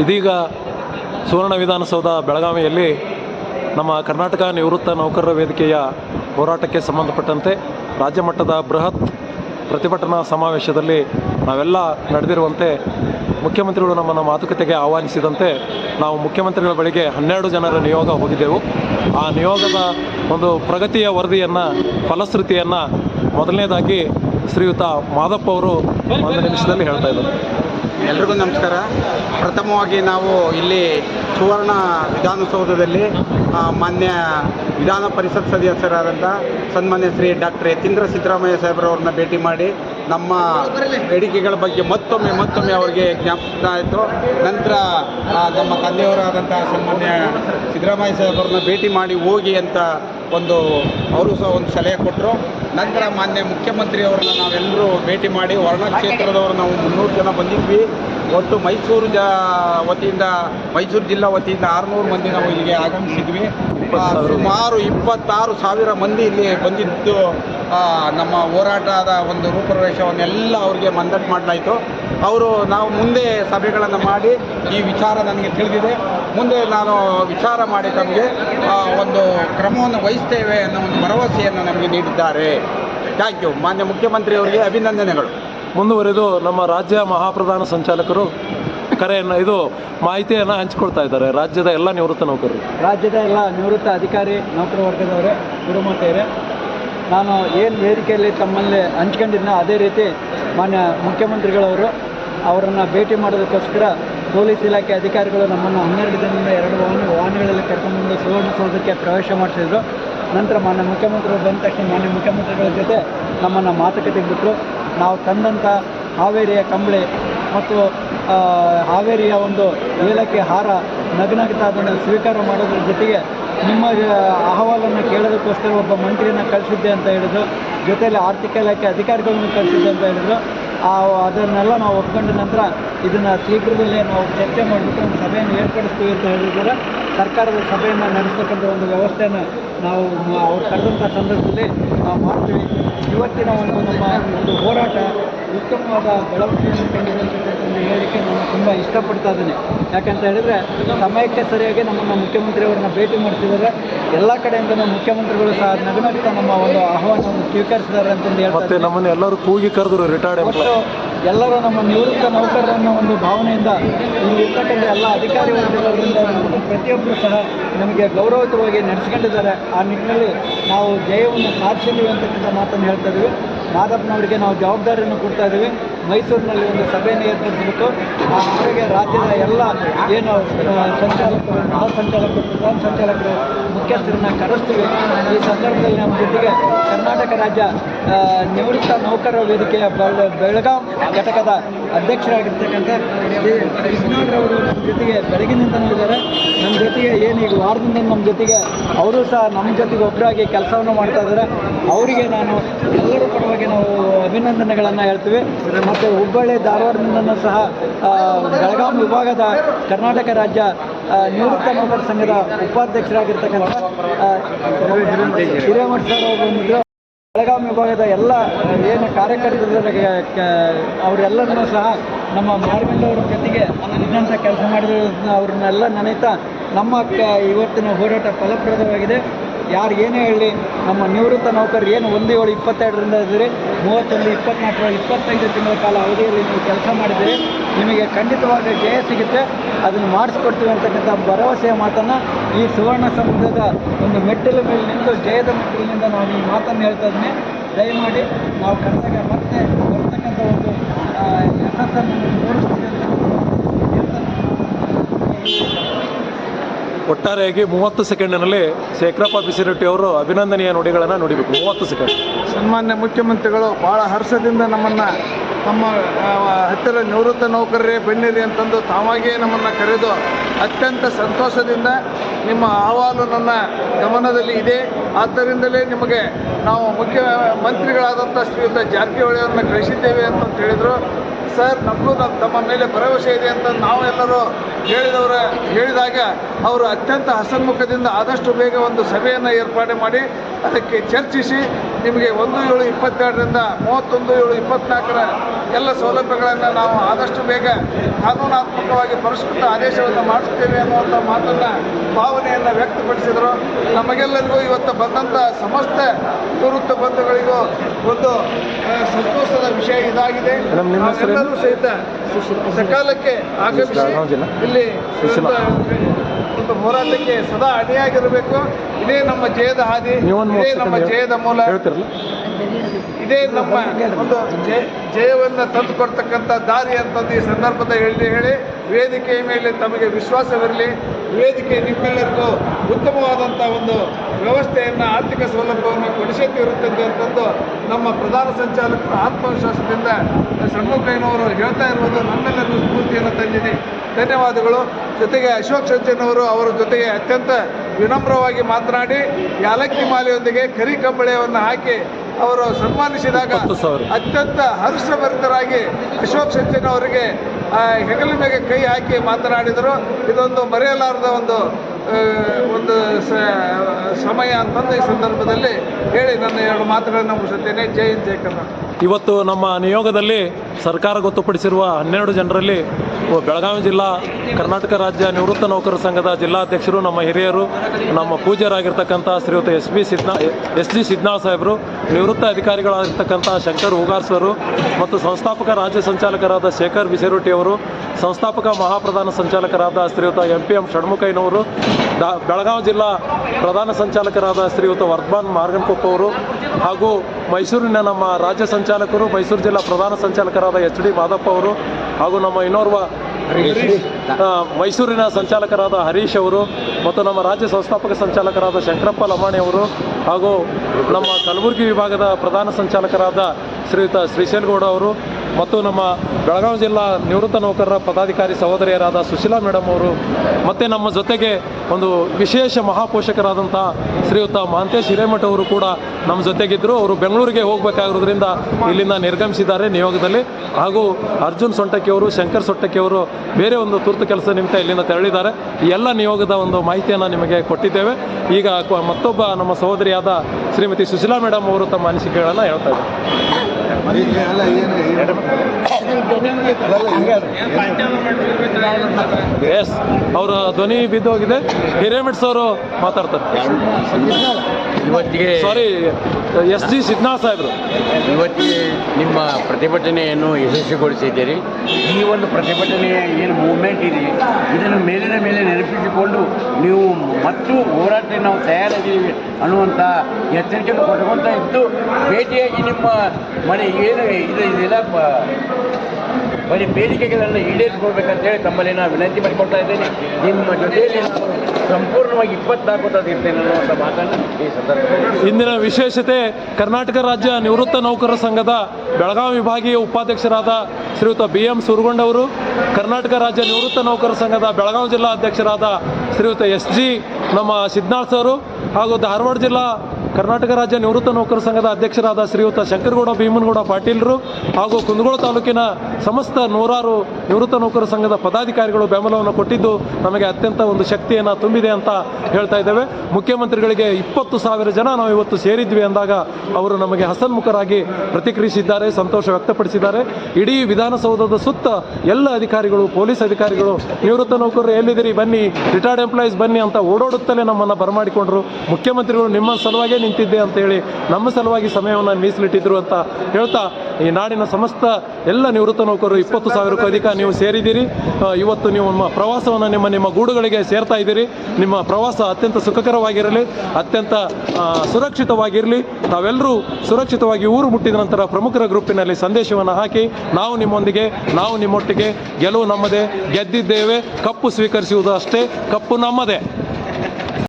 ಇದೀಗ ಸುವರ್ಣ ವಿಧಾನಸೌಧ ಬೆಳಗಾವಿಯಲ್ಲಿ ನಮ್ಮ ಕರ್ನಾಟಕ ನಿವೃತ್ತ ನೌಕರರ ವೇದಿಕೆಯ ಹೋರಾಟಕ್ಕೆ ಸಂಬಂಧಪಟ್ಟಂತೆ ರಾಜ್ಯ ಮಟ್ಟದ ಬೃಹತ್ ಪ್ರತಿಭಟನಾ ಸಮಾವೇಶದಲ್ಲಿ ನಾವೆಲ್ಲ ನಡೆದಿರುವಂತೆ ಮುಖ್ಯಮಂತ್ರಿಗಳು ನಮ್ಮನ್ನು ಮಾತುಕತೆಗೆ ಆಹ್ವಾನಿಸಿದಂತೆ ನಾವು ಮುಖ್ಯಮಂತ್ರಿಗಳ ಬಳಿಗೆ ಹನ್ನೆರಡು ಜನರ ನಿಯೋಗ ಹೋಗಿದ್ದೆವು. ಆ ನಿಯೋಗದ ಒಂದು ಪ್ರಗತಿಯ ವರದಿಯನ್ನು, ಫಲಶ್ರುತಿಯನ್ನು ಮೊದಲನೇದಾಗಿ ಶ್ರೀಯುತ ಮಾದಪ್ಪ ಅವರು ಒಂದು ನಿಮಿಷದಲ್ಲಿ ಹೇಳ್ತಾ ಇದ್ದಾರೆ. ಎಲ್ರಿಗೂ ನಮಸ್ಕಾರ. ಪ್ರಥಮವಾಗಿ ನಾವು ಇಲ್ಲಿ ಸುವರ್ಣ ವಿಧಾನಸೌಧದಲ್ಲಿ ಮಾನ್ಯ ವಿಧಾನ ಪರಿಷತ್ ಸದಸ್ಯರಾದಂಥ ಸನ್ಮಾನ್ಯ ಶ್ರೀ ಡಾಕ್ಟರ್ ಯತೀಂದ್ರ ಸಿದ್ದರಾಮಯ್ಯ ಸಾಹೇಬ್ರವ್ರನ್ನ ಭೇಟಿ ಮಾಡಿ ನಮ್ಮ ಬೇಡಿಕೆಗಳ ಬಗ್ಗೆ ಮತ್ತೊಮ್ಮೆ ಮತ್ತೊಮ್ಮೆ ಅವರಿಗೆ ಜ್ಞಾಪನ ಆಯಿತು ನಂತರ ನಮ್ಮ ತಂದೆಯವರಾದಂಥ ಸನ್ಮಾನ್ಯ ಸಿದ್ದರಾಮಯ್ಯ ಸಾಹೇಬ್ರನ್ನ ಭೇಟಿ ಮಾಡಿ ಹೋಗಿ ಅಂತ ಒಂದು ಅವರು ಸಹ ಒಂದು ಸಲಹೆ ಕೊಟ್ಟರು ನಂತರ ಮಾನ್ಯ ಮುಖ್ಯಮಂತ್ರಿಯವರನ್ನ ನಾವೆಲ್ಲರೂ ಭೇಟಿ ಮಾಡಿ ವರ್ಣ ಕ್ಷೇತ್ರದವರು ನಾವು ಮುನ್ನೂರು ಜನ ಬಂದಿದ್ವಿ. ಒಟ್ಟು ಮೈಸೂರು ಜ ವತಿಯಿಂದ, ಮೈಸೂರು ಜಿಲ್ಲಾ ವತಿಯಿಂದ ಆರುನೂರು ಮಂದಿ ನಾವು ಇಲ್ಲಿಗೆ ಆಗಮಿಸಿದ್ವಿ. ಸುಮಾರು ಇಪ್ಪತ್ತಾರು ಸಾವಿರ ಮಂದಿ ಇಲ್ಲಿ ಬಂದಿದ್ದು ನಮ್ಮ ಹೋರಾಟದ ಒಂದು ರೂಪುರೇಷವನ್ನೆಲ್ಲ ಅವರಿಗೆ ಮಂದಟ್ ಮಾಡಲಾಯಿತು. ಅವರು ನಾವು ಮುಂದೆ ಸಭೆಗಳನ್ನು ಮಾಡಿ ಈ ವಿಚಾರ ನನಗೆ ತಿಳಿದಿದೆ. ಮುಂದೆ ನಾನು ವಿಚಾರ ಮಾಡಿ ತಮಗೆ ಆ, ಒಂದು ಕ್ರಮವನ್ನು ವಹಿಸ್ತೇವೆ ಅನ್ನೋ ಒಂದು ಭರವಸೆಯನ್ನು ನಮಗೆ ನೀಡಿದ್ದಾರೆ. ಥ್ಯಾಂಕ್ ಯು ಮಾನ್ಯ ಮುಖ್ಯಮಂತ್ರಿಯವರಿಗೆ ಅಭಿನಂದನೆಗಳು. ಮುಂದುವರೆದು ನಮ್ಮ ರಾಜ್ಯ ಮಹಾಪ್ರಧಾನ ಸಂಚಾಲಕರು ಕರೆಯನ್ನು ಇದು ಮಾಹಿತಿಯನ್ನು ಹಂಚಿಕೊಳ್ತಾ ಇದ್ದಾರೆ. ರಾಜ್ಯದ ಎಲ್ಲ ನಿವೃತ್ತ ನೌಕರರು. ರಾಜ್ಯದ ಎಲ್ಲ ನಿವೃತ್ತ ಅಧಿಕಾರಿ ನೌಕರ ವರ್ಗದವರೇ ಗುರುಮಾತೆಯರೇ ನಾನು ಏನು ವೇದಿಕೆಯಲ್ಲಿ ತಮ್ಮಲ್ಲಿ ಹಂಚ್ಕೊಂಡಿದ್ನ ಅದೇ ರೀತಿ ಮಾನ್ಯ ಮುಖ್ಯಮಂತ್ರಿಗಳವರು ಅವರನ್ನು ಭೇಟಿ ಮಾಡೋದಕ್ಕೋಸ್ಕರ ಪೊಲೀಸ್ ಇಲಾಖೆ ಅಧಿಕಾರಿಗಳು ನಮ್ಮನ್ನು ಹನ್ನೆರಡು ದಿನದಿಂದ ಎರಡು ವಾಹನ ವಾಹನಗಳಲ್ಲಿ ಕರ್ಕೊಂಡ್ಬಂದು ಸುವರ್ಣಸೌಧಕ್ಕೆ ಪ್ರವೇಶ ಮಾಡಿಸಿದರು. ನಂತರ ಮಾನ್ಯ ಮುಖ್ಯಮಂತ್ರಿಗಳು ಬಂದ ತಕ್ಷಣ ಮಾನ್ಯ ಮುಖ್ಯಮಂತ್ರಿಗಳ ಜೊತೆ ನಮ್ಮನ್ನು ಮಾತುಕತೆ ಬಿಟ್ಟರು ನಾವು ತಂದಂಥ ಹಾವೇರಿಯ ಕಂಬಳಿ ಮತ್ತು ಹಾವೇರಿಯ ಒಂದು ಏಲಕ್ಕಿ ಹಾರ ನಗನಗ್ತಾ ಅದನ್ನು ಸ್ವೀಕಾರ ಮಾಡೋದ್ರ ಜೊತೆಗೆ ನಿಮ್ಮ ಅಹವಾಲನ್ನು ಕೇಳೋದಕ್ಕೋಸ್ಕರ ಒಬ್ಬ ಮಂತ್ರಿಯನ್ನು ಕಳಿಸಿದ್ದೆ ಅಂತ ಹೇಳಿದ್ರು. ಜೊತೆಯಲ್ಲಿ ಆರ್ಥಿಕ ಇಲಾಖೆ ಅಧಿಕಾರಿಗಳನ್ನು ಕಳಿಸಿದ್ದೆ ಅಂತ ಹೇಳಿದ್ರು. ಆ ಅದನ್ನೆಲ್ಲ ನಾವು ಒಪ್ಕೊಂಡ ನಂತರ ಇದನ್ನು ಶೀಘ್ರದಲ್ಲೇ ನಾವು ಚರ್ಚೆ ಮಾಡಿಬಿಟ್ಟು ಒಂದು ಸಭೆಯನ್ನು ಏರ್ಪಡಿಸ್ತೀವಿ ಅಂತ ಹೇಳಿದ್ರೆ ಸರ್ಕಾರದ ಸಭೆಯನ್ನು ನಡೆಸ್ತಕ್ಕಂಥ ಒಂದು ವ್ಯವಸ್ಥೆಯನ್ನು ನಾವು ಅವ್ರು ಕರೆದಂಥ ಸಂದರ್ಭದಲ್ಲಿ ನಾವು ಮಾಡ್ತೀವಿ. ಇವತ್ತಿನ ಒಂದು ನಮ್ಮ ಒಂದು ಹೋರಾಟ ಉತ್ತಮವಾದ ಬೆಳವಣಿಗೆಯನ್ನು ಒಂದು ಹೇಳಿಕೆ ನಾನು ತುಂಬ ಇಷ್ಟಪಡ್ತಾ ಇದ್ದೇನೆ. ಯಾಕಂತ ಹೇಳಿದರೆ ಸಮಯಕ್ಕೆ ಸರಿಯಾಗಿ ನಮ್ಮನ್ನು ಮುಖ್ಯಮಂತ್ರಿಯವರನ್ನ ಭೇಟಿ ಮಾಡ್ತಿದ್ದಾರೆ ಎಲ್ಲ ಕಡೆಯಿಂದಲೂ ಮುಖ್ಯಮಂತ್ರಿಗಳು ಸಹ ನಗನಗ್ತಾ ನಮ್ಮ ಒಂದು ಆಹ್ವಾನವನ್ನು ಸ್ವೀಕರಿಸಿದ್ದಾರೆ ಅಂತಂದು ಹೇಳ್ತಾರೆ ನಮ್ಮನ್ನು ಎಲ್ಲರೂ ಕೂಗಿ ಕರೆದ್ರು ರಿಟೈರ್ಡ್ ಎಲ್ಲರೂ ನಮ್ಮ ನಿವೃತ್ತ ನೌಕರರನ್ನ ಒಂದು ಭಾವನೆಯಿಂದ ಇಲ್ಲಿರ್ತಕ್ಕಂಥ ಎಲ್ಲ ಅಧಿಕಾರಿ ವರ್ಗಗಳಿಂದ ಪ್ರತಿಯೊಬ್ಬರು ಸಹ ನಮಗೆ ಗೌರವಯುತವಾಗಿ ನಡೆಸ್ಕೊಂಡಿದ್ದಾರೆ. ಆ ನಿಟ್ಟಿನಲ್ಲಿ ನಾವು ಜಯವನ್ನು ಸಾಧಿಸಿದ್ದೀವಿ ಅಂತಕ್ಕಂಥ ಮಾತನ್ನು ಹೇಳ್ತಾ ಇದ್ದೀವಿ. ಮಾದಪ್ಪನವರಿಗೆ ನಾವು ಜವಾಬ್ದಾರಿಯನ್ನು ಕೊಡ್ತಾ ಇದ್ದೀವಿ. ಮೈಸೂರಿನಲ್ಲಿ ಒಂದು ಸಭೆಯನ್ನು ಏರ್ಪಡಿಸಬೇಕು ಆ ಸಭೆಗೆ ರಾಜ್ಯದ ಎಲ್ಲ ಏನು ಸಂಚಾಲಕರು ಮಹಾ ಸಂಚಾಲಕರು ಪ್ರಧಾನ ಸಂಚಾಲಕರು ಮುಖ್ಯಸ್ಥರನ್ನ ಕರೆಸ್ತೀವಿ. ಈ ಸಂದರ್ಭದಲ್ಲಿ ನಮ್ಮ ಜೊತೆಗೆ ಕರ್ನಾಟಕ ರಾಜ್ಯ ನಿವೃತ್ತ ನೌಕರರ ವೇದಿಕೆಯ ಬೆಳ, ಬೆಳಗಾಂ ಘಟಕದ ಅಧ್ಯಕ್ಷರಾಗಿರ್ತಕ್ಕಂಥ ಕೃಷ್ಣರವರು ನಮ್ಮ ಜೊತೆಗೆ ಬೆಳಗಿನಿಂದನೂ ಇದ್ದಾರೆ. ನಮ್ಮ ಜೊತೆಗೆ ಏನು ಈಗ ವಾರದಿಂದ ನಮ್ಮ ಜೊತೆಗೆ ಅವರು ಸಹ ನಮ್ಮ ಜೊತೆಗೆ ಒಬ್ಬರಾಗಿ ಕೆಲಸವನ್ನು ಮಾಡ್ತಾ ಇದ್ದಾರೆ. ಅವರಿಗೆ ನಾನು ಎಲ್ಲರೂ ಪರವಾಗಿ ನಾವು ಅಭಿನಂದನೆಗಳನ್ನು ಹೇಳ್ತೀವಿ. ಮತ್ತು ಹುಬ್ಬಳ್ಳಿ ಧಾರವಾಡದಿಂದನೂ ಸಹ ಬೆಳಗಾಂ ವಿಭಾಗದ ಕರ್ನಾಟಕ ರಾಜ್ಯ ನಿವೃತ್ತ ನೌಕರ ಸಂಘದ ಉಪಾಧ್ಯಕ್ಷರಾಗಿರ್ತಕ್ಕಂಥ ಹಿರೇಮಠ ಸರ್ ಅವರು ಬೆಳಗಾವಿ ವಿಭಾಗದ ಎಲ್ಲ ಏನು ಕಾರ್ಯಕರ್ತರಿಗೆ ಅವರೆಲ್ಲರನ್ನೂ ಸಹ ನಮ್ಮ ಮಾರ್ಗಂಡವರ ಜೊತೆಗೆ ಇದ್ದಂಥ ಕೆಲಸ ಮಾಡಿದ ಅವ್ರನ್ನೆಲ್ಲ ನೆನೆಯುತ್ತಾ ನಮ್ಮ ಇವತ್ತಿನ ಹೋರಾಟ ಫಲಪ್ರದವಾಗಿದೆ. ಯಾರು ಏನೇ ಹೇಳಿ, ನಮ್ಮ ನಿವೃತ್ತ ನೌಕರರು ಏನು ಒಂದು ಏಳು ಇಪ್ಪತ್ತೆರಡರಿಂದ ಇದ್ದೀರಿ, ಮೂವತ್ತೊಂದು ಇಪ್ಪತ್ನಾಲ್ಕರ ಇಪ್ಪತ್ತೈದು ತಿಂಗಳ ಕಾಲ ಅವಧಿಯಲ್ಲಿ ನೀವು ಕೆಲಸ ಮಾಡಿದ್ದೀರಿ. ನಿಮಗೆ ಖಂಡಿತವಾಗಿ ಜಯ ಸಿಗುತ್ತೆ. ಅದನ್ನು ಮಾಡಿಸ್ಕೊಡ್ತೀವಿ ಅಂತಕ್ಕಂಥ ಭರವಸೆಯ ಮಾತನ್ನು ಈ ಸುವರ್ಣ ಸಮುದ್ರದ ಒಂದು ಮೆಟ್ಟಿಲ ಮೇಲೆ ನಿಂತು, ಜಯದ ಮೆಟ್ಟಿಲಿನಿಂದ ನಾನು ಈ ಮಾತನ್ನು ಹೇಳ್ತಾ ಇದ್ದೀನಿ ದಯಮಾಡಿ ನಾವು ಕನಸಾಗ ಮತ್ತೆ ಬರ್ತಕ್ಕಂಥ ಒಂದು ಯಶಸ್ಸನ್ನು ತೋರಿಸ್ತೀವಿ ಅಂತ. ಒಟ್ಟಾರೆಯಾಗಿ ಮೂವತ್ತು ಸೆಕೆಂಡಿನಲ್ಲಿ ಶೇಖರಪ್ಪ ಬಿಸಿರೆಡ್ಡಿ ಅವರು ಅಭಿನಂದನೀಯ ನುಡಿಗಳನ್ನು ನುಡಿಬೇಕು. ಮೂವತ್ತು ಸೆಕೆಂಡ್. ಸನ್ಮಾನ್ಯ ಮುಖ್ಯಮಂತ್ರಿಗಳು ಭಾಳ ಹರ್ಷದಿಂದ ನಮ್ಮನ್ನು ನಮ್ಮ ಆ, ಹತ್ತಿರ ನಿವೃತ್ತ ನೌಕರರೇ ಬೆನ್ನಿರಿ ಅಂತಂದು ತಾವಾಗಿಯೇ ನಮ್ಮನ್ನು ಕರೆದು ಅತ್ಯಂತ ಸಂತೋಷದಿಂದ ನಿಮ್ಮ ಅಹವಾಲು ನನ್ನ ಗಮನದಲ್ಲಿ ಇದೆ. ಆದ್ದರಿಂದಲೇ ನಿಮಗೆ ನಾವು ಮುಖ್ಯ ಮಂತ್ರಿಗಳಾದಂಥ ಶ್ರೀಯುತ ಜಾರಕಿಹೊಳಿ ಅವರನ್ನ ಕಳಿಸಿದ್ದೇವೆ ಅಂತ ಹೇಳಿದರು. ಸರ್ ನಮಗೂ ನಮ್ಮ ತಮ್ಮ ಮೇಲೆ ಭರವಸೆ ಇದೆ ಅಂತ ನಾವೆಲ್ಲರೂ ಹೇಳಿದವರ, ಹೇಳಿದಾಗ ಅವರು ಅತ್ಯಂತ ಹಸನ್ಮುಖದಿಂದ ಆದಷ್ಟು ಬೇಗ ಒಂದು ಸಭೆಯನ್ನು ಏರ್ಪಾಡು ಮಾಡಿ ಅದಕ್ಕೆ ಚರ್ಚಿಸಿ ನಿಮಗೆ ಒಂದು ಏಳು ಇಪ್ಪತ್ತೆರಡರಿಂದ ಮೂವತ್ತೊಂದು ಏಳು ಇಪ್ಪತ್ನಾಲ್ಕರ ಎಲ್ಲ ಸೌಲಭ್ಯಗಳನ್ನು ನಾವು ಆದಷ್ಟು ಬೇಗ ಕಾನೂನಾತ್ಮಕವಾಗಿ ಪರಿಷ್ಕೃತ ಆದೇಶವನ್ನು ಮಾಡುತ್ತೇವೆ ಅನ್ನುವಂಥ ಮಾತನ್ನು ಭಾವನೆಯನ್ನು ವ್ಯಕ್ತಪಡಿಸಿದರು. ನಮಗೆಲ್ಲರಿಗೂ ಇವತ್ತು ಬಂದಂಥ ಸಮಸ್ತ ನಿವೃತ್ತ ಬಂಧುಗಳಿಗೂ ಒಂದು ಸಂತೋಷದ ವಿಷಯ ಇದಾಗಿದೆ? ನಾವೆಲ್ಲರೂ ಸಹಿತ ಸಕಾಲಕ್ಕೆ ಆಗಮಿಸಿ ಇಲ್ಲಿ. ಒಂದು ಹೋರಾಟಕ್ಕೆ ಸದಾ ಅಣಿಯಾಗಿರಬೇಕು ಇದೇ ನಮ್ಮ ಜಯದ ಹಾದಿ ಇದೇ ನಮ್ಮ ಜಯದ ಮೂಲ. ಇದೇ ನಮ್ಮ ಒಂದು ಜಯ ಜಯವನ್ನು ತಂದು ಕೊಡ್ತಕ್ಕಂಥ ದಾರಿ ಅಂತಂದು ಈ ಸಂದರ್ಭದ ಹೇಳಿ ಹೇಳಿ ವೇದಿಕೆಯ ಮೇಲೆ ತಮಗೆ ವಿಶ್ವಾಸವಿರಲಿ. ವೇದಿಕೆ ನಿಮ್ಮೆಲ್ಲರಿಗೂ ಉತ್ತಮವಾದಂಥ ಒಂದು ವ್ಯವಸ್ಥೆಯನ್ನು ಆರ್ಥಿಕ ಸೌಲಭ್ಯವನ್ನು ಕೊಡಿಸುತ್ತಿರುತ್ತದೆ ಅಂತಂದು ನಮ್ಮ ಪ್ರಧಾನ ಸಂಚಾಲಕರು ಆತ್ಮವಿಶ್ವಾಸದಿಂದ ಷಣ್ಮುಖಯ್ಯನವರು ಹೇಳ್ತಾ ಇರುವುದು ನಮ್ಮೆಲ್ಲರಿಗೂ ಸ್ಫೂರ್ತಿಯನ್ನು ತಂದಿದೆ. ಧನ್ಯವಾದಗಳು. ಜೊತೆಗೆ ಅಶೋಕ್ ಸಜ್ಜನವರು ಅವರ ಜೊತೆಗೆ ಅತ್ಯಂತ ವಿನಮ್ರವಾಗಿ ಮಾತನಾಡಿ ಯಾಲಕ್ಕಿ ಮಾಲೆಯೊಂದಿಗೆ ಕರಿ ಕಂಬಳಿಯನ್ನು ಹಾಕಿ ಅವರು ಸನ್ಮಾನಿಸಿದಾಗ ಅತ್ಯಂತ ಹರ್ಷಭರಿತರಾಗಿ ಅಶೋಕ್ ಸಜ್ಜನ್ ಅವರಿಗೆ ಕೈ ಹಾಕಿ ಮಾತನಾಡಿದರು. ಇದೊಂದು ಮರೆಯಲಾರದ ಒಂದು ಒಂದು ಸಮಯ ಅಂತಂದು ಈ ಸಂದರ್ಭದಲ್ಲಿ ಹೇಳಿ ನನ್ನ ಎರಡು ಮಾತುಗಳನ್ನು ಮುಗಿಸುತ್ತೇನೆ. ಜೈ ಹಿಂದ್, ಜೈ ಕರ್ನಾಟಕ. ಇವತ್ತು ನಮ್ಮ ನಿಯೋಗದಲ್ಲಿ ಸರ್ಕಾರ ಗೊತ್ತುಪಡಿಸಿರುವ ಹನ್ನೆರಡು ಜನರಲ್ಲಿ ಬೆಳಗಾವಿ ಜಿಲ್ಲಾ ಕರ್ನಾಟಕ ರಾಜ್ಯ ನಿವೃತ್ತ ನೌಕರರ ಸಂಘದ ಜಿಲ್ಲಾಧ್ಯಕ್ಷರು, ನಮ್ಮ ಹಿರಿಯರು, ನಮ್ಮ ಪೂಜ್ಯರಾಗಿರ್ತಕ್ಕಂಥ ಶ್ರೀಯುತ S B Sidna, S G Sidnal ಸಾಹೇಬರು, ನಿವೃತ್ತ ಅಧಿಕಾರಿಗಳಾಗಿರ್ತಕ್ಕಂಥ ಶಂಕರ್ ಹೂಗಾರ್ ಸರು ಮತ್ತು ಸಂಸ್ಥಾಪಕ ರಾಜ್ಯ ಸಂಚಾಲಕರಾದ ಶೇಖರ್ ಬಿಸೆರೋಟಿ ಅವರು ಸಂಸ್ಥಾಪಕ ಮಹಾಪ್ರಧಾನ ಸಂಚಾಲಕರಾದ ಶ್ರೀಯುತ ಎಂ ಪಿ ಎಂ ಷಣ್ಮುಖಯ್ಯನವರು ಬೆಳಗಾವಿ ಜಿಲ್ಲಾ ಪ್ರಧಾನ ಸಂಚಾಲಕರಾದ ಶ್ರೀಯುತ ವರ್ಧಮಾನ್ ಮಾರ್ಗನ್ಕೊಪ್ಪ ಅವರು ಹಾಗೂ ಮೈಸೂರಿನ ನಮ್ಮ ರಾಜ್ಯ ಸಂಚಾಲಕರು, ಮೈಸೂರು ಜಿಲ್ಲಾ ಪ್ರಧಾನ ಸಂಚಾಲಕರಾದ ಎಚ್ ಡಿ ಮಾದಪ್ಪ ಅವರು ಹಾಗೂ ನಮ್ಮ ಇನ್ನೋರ್ವ ಮೈಸೂರಿನ ಸಂಚಾಲಕರಾದ ಹರೀಶ್ ಅವರು ಮತ್ತು ನಮ್ಮ ರಾಜ್ಯ ಸಂಸ್ಥಾಪಕ ಸಂಚಾಲಕರಾದ ಶಂಕರಪ್ಪ ಲಮಾಣಿ ಅವರು ಹಾಗೂ ನಮ್ಮ ಕಲಬುರಗಿ ವಿಭಾಗದ ಪ್ರಧಾನ ಸಂಚಾಲಕರಾದ ಶ್ರೀಯುತ ಶ್ರೀಶೈಲ್ಗೌಡ ಅವರು ಮತ್ತು ನಮ್ಮ ಬೆಳಗಾವಿ ಜಿಲ್ಲಾ ನಿವೃತ್ತ ನೌಕರರ ಪದಾಧಿಕಾರಿ ಸಹೋದರಿಯರಾದ ಸುಶೀಲಾ ಮೇಡಮ್ ಅವರು, ಮತ್ತು ನಮ್ಮ ಜೊತೆಗೆ ಒಂದು ವಿಶೇಷ ಮಹಾಪೋಷಕರಾದಂಥ ಶ್ರೀಯುತ ಮಹಾಂತೇಶ್ ಹಿರೇಮಠ ಅವರು ಕೂಡ ನಮ್ಮ ಜೊತೆಗಿದ್ದರು ಅವರು ಬೆಂಗಳೂರಿಗೆ ಹೋಗಬೇಕಾಗಿರೋದ್ರಿಂದ ಇಲ್ಲಿಂದ ನಿರ್ಗಮಿಸಿದ್ದಾರೆ ನಿಯೋಗದಲ್ಲಿ. ಹಾಗೂ ಅರ್ಜುನ್ ಸೊಂಟಕ್ಕಿಯವರು ಶಂಕರ್ ಸೊಂಟಕ್ಕಿಯವರು ಬೇರೆ ಒಂದು ತುರ್ತು ಕೆಲಸ ನಿಮಿತ್ತ ಇಲ್ಲಿಂದ ತೆರಳಿದ್ದಾರೆ. ಎಲ್ಲ ನಿಯೋಗದ ಒಂದು ಮಾಹಿತಿಯನ್ನು ನಿಮಗೆ ಕೊಟ್ಟಿದ್ದೇವೆ. ಈಗ ಮತ್ತೊಬ್ಬ ನಮ್ಮ ಸಹೋದರಿಯಾದ ಶ್ರೀಮತಿ ಸುಶೀಲಾ ಮೇಡಮ್ ಅವರು ತಮ್ಮ ಅನಿಸಿಕೆಗಳನ್ನು ಹೇಳ್ತಾ ಎಸ್ ಅವರು ಧ್ವನಿ ಬಿದ್ದೋಗಿದೆ. ಹಿರೇಮಿಟ್ಸ್ ಅವರು ಮಾತಾಡ್ತಾರೆ. ಇವತ್ತಿಗೆ ಸಾರಿ ಎಸ್ ಜಿ ಸಿದ್ನಾ ಸಾಹೇಬ್ರು. ಇವತ್ತಿಗೆ ನಿಮ್ಮ ಪ್ರತಿಭಟನೆಯನ್ನು ಯಶಸ್ವಿಗೊಳಿಸಿದ್ದೀರಿ. ಈ ಒಂದು ಪ್ರತಿಭಟನೆಯ ಏನು ಮೂವ್ಮೆಂಟ್ ಇದೆ ಇದನ್ನು ಮೇಲಿನ ಮೇಲೆ ನೆನಪಿಸಿಕೊಂಡು ನೀವು ಮತ್ತು ಹೋರಾಟ ನಾವು ತಯಾರಾಗಿದ್ದೀವಿ ಅನ್ನುವಂಥ ಎಚ್ಚರಿಕೆಯನ್ನು ಕೊಟ್ಟುಕೊಂತ ಇದ್ದು ಭೇಟಿಯಾಗಿ ನಿಮ್ಮ ಮನೆ ಏನು ಇದು, ಇದೆಲ್ಲ ಬರೀ ಬೇಡಿಕೆಗಳನ್ನು ಈಡೇರಿಸ್ಕೊಳ್ಬೇಕಂತೇಳಿ ತಮ್ಮಲ್ಲಿ ನಾನು ವಿನಂತಿ ಮಾಡಿಕೊಳ್ತಾ ಇದ್ದೇನೆ. ನಿಮ್ಮ ಜೊತೆಯಲ್ಲಿ ಸಂಪೂರ್ಣವಾಗಿ ಇಪ್ಪತ್ನಾಲ್ಕು ತಾಸು ಇರ್ತೇನೆ ಅನ್ನುವಂಥ ಮಾತನ್ನು ಈ ಸಂದರ್ಭದಲ್ಲಿ. ಇಂದಿನ ವಿಶೇಷತೆ ಕರ್ನಾಟಕ ರಾಜ್ಯ ನಿವೃತ್ತ ನೌಕರರ ಸಂಘದ ಬೆಳಗಾವಿ ವಿಭಾಗೀಯ ಉಪಾಧ್ಯಕ್ಷರಾದ ಶ್ರೀಯುತ ಬಿ ಎಂ ಸುರಗೊಂಡವರು, ಕರ್ನಾಟಕ ರಾಜ್ಯ ನಿವೃತ್ತ ನೌಕರರ ಸಂಘದ ಬೆಳಗಾವಿ ಜಿಲ್ಲಾ ಅಧ್ಯಕ್ಷರಾದ ಶ್ರೀಯುತ ಎಸ್ ಜಿ ನಮ್ಮ ಸಿದ್ನಾಳ್ ಸರು ಹಾಗೂ ಧಾರವಾಡ ಜಿಲ್ಲಾ ಕರ್ನಾಟಕ ರಾಜ್ಯ ನಿವೃತ್ತ ನೌಕರ ಸಂಘದ ಅಧ್ಯಕ್ಷರಾದ ಶ್ರೀಯುತ ಶಂಕರಗೌಡ, ಭೀಮನಗೌಡ ಪಾಟೀಲರು ಹಾಗೂ ಕುಂದಗೋಳ ತಾಲೂಕಿನ ಸಮಸ್ತ ನೂರಾರು ನಿವೃತ್ತ ನೌಕರ ಸಂಘದ ಪದಾಧಿಕಾರಿಗಳು ಬೆಂಬಲವನ್ನು ಕೊಟ್ಟಿದ್ದು ನಮಗೆ ಅತ್ಯಂತ ಒಂದು ಶಕ್ತಿಯನ್ನು ತುಂಬಿದೆ ಅಂತ ಹೇಳ್ತಾ ಇದ್ದೇವೆ. ಮುಖ್ಯಮಂತ್ರಿಗಳಿಗೆ ಇಪ್ಪತ್ತು ಸಾವಿರ ಜನ ನಾವು ಇವತ್ತು ಸೇರಿದ್ವಿ ಅಂದಾಗ ಅವರು ನಮಗೆ ಹಸನ್ಮುಖರಾಗಿ ಪ್ರತಿಕ್ರಿಯಿಸಿದ್ದಾರೆ, ಸಂತೋಷ ವ್ಯಕ್ತಪಡಿಸಿದ್ದಾರೆ. ಇಡೀ ವಿಧಾನಸೌಧದ ಸುತ್ತ ಎಲ್ಲ ಅಧಿಕಾರಿಗಳು, ಪೊಲೀಸ್ ಅಧಿಕಾರಿಗಳು, ನಿವೃತ್ತ ನೌಕರರು ಎಲ್ಲಿದ್ದೀರಿ ಬನ್ನಿ ರಿಟೈರ್ಡ್ ಎಂಪ್ಲಾಯೀಸ್ ಬನ್ನಿ ಅಂತ ಓಡೋಡುತ್ತಲೇ ನಮ್ಮನ್ನು ಬರಮಾಡಿಕೊಂಡರು. ಮುಖ್ಯಮಂತ್ರಿಗಳು ನಿಮ್ಮ ಸಲುವಾಗೇ ನಿಂತಿದ್ದೆ ಅಂತ ಹೇಳಿ ನಮ್ಮ ಸಲುವಾಗಿ ಸಮಯವನ್ನು ಮೀಸಲಿಟ್ಟಿದ್ರು ಅಂತ ಹೇಳ್ತಾ ಈ ನಾಡಿನ ಸಮಸ್ತ ಎಲ್ಲ ನಿವೃತ್ತ ನೌಕರರು ಇಪ್ಪತ್ತು ಸಾವಿರಕ್ಕೂ ಅಧಿಕ ನೀವು ಸೇರಿದ್ದೀರಿ. ಇವತ್ತು ನೀವು ನಿಮ್ಮ ಪ್ರವಾಸವನ್ನು ನಿಮ್ಮ ನಿಮ್ಮ ಗೂಡುಗಳಿಗೆ ಸೇರ್ತಾ ಇದ್ದೀರಿ. ನಿಮ್ಮ ಪ್ರವಾಸ ಅತ್ಯಂತ ಸುಖಕರವಾಗಿರಲಿ ಅತ್ಯಂತ ಸುರಕ್ಷಿತವಾಗಿರಲಿ. ತಾವೆಲ್ಲರೂ ಸುರಕ್ಷಿತವಾಗಿ ಊರು ಮುಟ್ಟಿದ ನಂತರ ಪ್ರಮುಖರ ಗ್ರೂಪಿನಲ್ಲಿ ಸಂದೇಶವನ್ನು ಹಾಕಿ ನಾವು ನಿಮ್ಮೊಂದಿಗೆ ನಾವು ನಿಮ್ಮೊಟ್ಟಿಗೆ ಗೆಲುವು ನಮ್ಮದೇ ಗೆದ್ದಿದ್ದೇವೆ ಕಪ್ಪು ಸ್ವೀಕರಿಸುವುದು ಅಷ್ಟೇ ಕಪ್ಪು ನಮ್ಮದೇ.